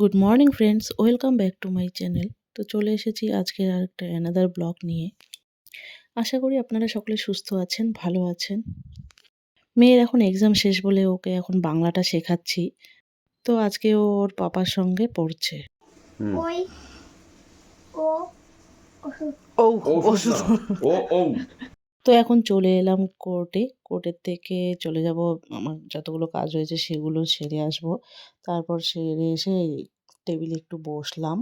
Good morning friends welcome back to my channel তো চলে এসেছি আজকে আর একটা অ্যানাদার ব্লগ নিয়ে। আশা করি আপনারা সকলে সুস্থ আছেন ভালো আছেন। মেয়ের এখন এক্সাম শেষ বলে ওকে এখন বাংলাটা শেখাচ্ছি। তো আজকে ও ওর পাপার সঙ্গে পড়ছে। ওষুধ। ও ও তো এখন চলে এলাম কোর্টে। কোর্টের থেকে চলে যাব, আমার যতগুলো কাজ হয়েছে সেগুলো সেরে আসব। তারপর সেরে এসে টেবিলে একটু বসলাম।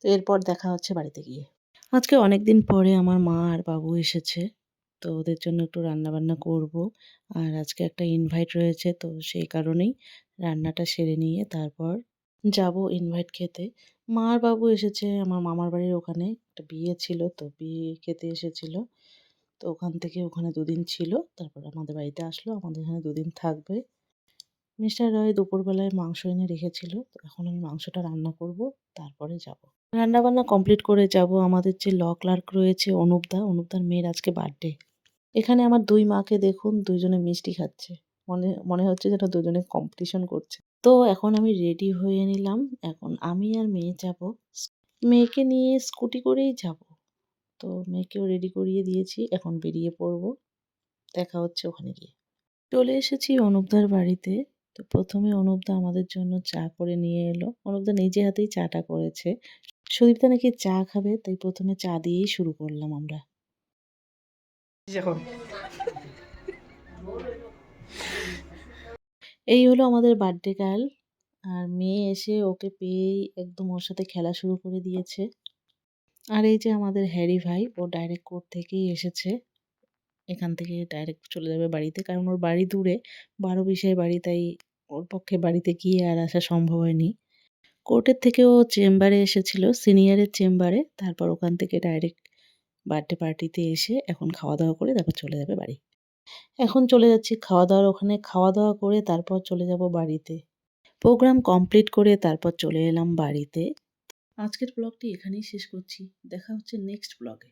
তো এরপর দেখা হচ্ছে বাড়িতে গিয়ে। আজকে অনেক দিন পরে আমার মা আর বাবু এসেছে। তো ওদের জন্য একটু রান্না বান্না করব। আর আজকে একটা ইনভাইট রয়েছে, তো সেই কারণেই রান্নাটা সেরে নিয়ে তারপর যাব ইনভাইট খেতে। মা আর বাবু এসেছে, আমার মামার বাড়ির ওখানে। একটা বিয়ে ছিল, তো বিয়ে খেতে এসেছিল। তো ওখান থেকে ওখানে দুদিন ছিল। তারপর আমাদের বাড়িতে আসলো, আমাদের এখানে দুদিন থাকবে। মিস্টার রয় দুপুরবেলায় মাংস এনে রেখেছিল, তো এখন আমি মাংসটা রান্না করব, তারপরে যাব। রান্না বান্না কমপ্লিট করে যাব। আমাদের যে ল ক্লার্ক রয়েছে, অনুপদা, অনুপদার মেয়ের আজকে বার্থডে এখানে আমার দুই মাকে দেখুন, দুইজনে মিষ্টি খাচ্ছে। মনে মনে হচ্ছে যেন দুজনে কম্পিটিশন করছে। তো এখন আমি রেডি হয়ে নিলাম। এখন আমি আর মেয়ে যাব। মেয়েকে নিয়ে স্কুটি করেই যাব। তো মেয়েকেও রেডি করিয়ে দিয়েছি, এখন বেরিয়ে পড়ব। দেখা হচ্ছে ওখানে গিয়ে। চলে এসেছি অনুপদার বাড়িতে। তো প্রথমে অনুপদা আমাদের জন্য চা করে নিয়ে এলো। অনুপদা নিজে হাতেই চাটা করেছে। সুদীপ্তা নাকি চা খাবে, তাই প্রথমে চা দিয়েই শুরু করলাম আমরা। এই হলো আমাদের বার্থডে কাল আর মেয়ে এসে ওকে পেয়েই একদম ওর সাথে খেলা শুরু করে দিয়েছে। আর এই যে আমাদের হ্যারি ভাই, ও ডাইরেক্ট কোর্ট থেকেই এসেছে। এখান থেকে ডাইরেক্ট চলে যাবে বাড়িতে। কারণ ওর বাড়ি দূরে বারো বিশায় বাড়ি, তাই ওর পক্ষে বাড়িতে গিয়ে আর আসা সম্ভব হয়নি। কোর্টের থেকে ও চেম্বারে এসেছিল সিনিয়রের চেম্বারে। তারপর ওখান থেকে ডাইরেক্ট বার্থডে পার্টিতে এসে এখন খাওয়া দাওয়া করে তারপর চলে যাবে বাড়ি। এখন চলে যাচ্ছি খাওয়া দাওয়ার ওখানে খাওয়া দাওয়া করে তারপর চলে যাব বাড়িতে। প্রোগ্রাম কমপ্লিট করে তারপর চলে এলাম বাড়িতে। আজকের ব্লগটি এখানেই শেষ করছি। দেখা হচ্ছে নেক্সট ব্লগে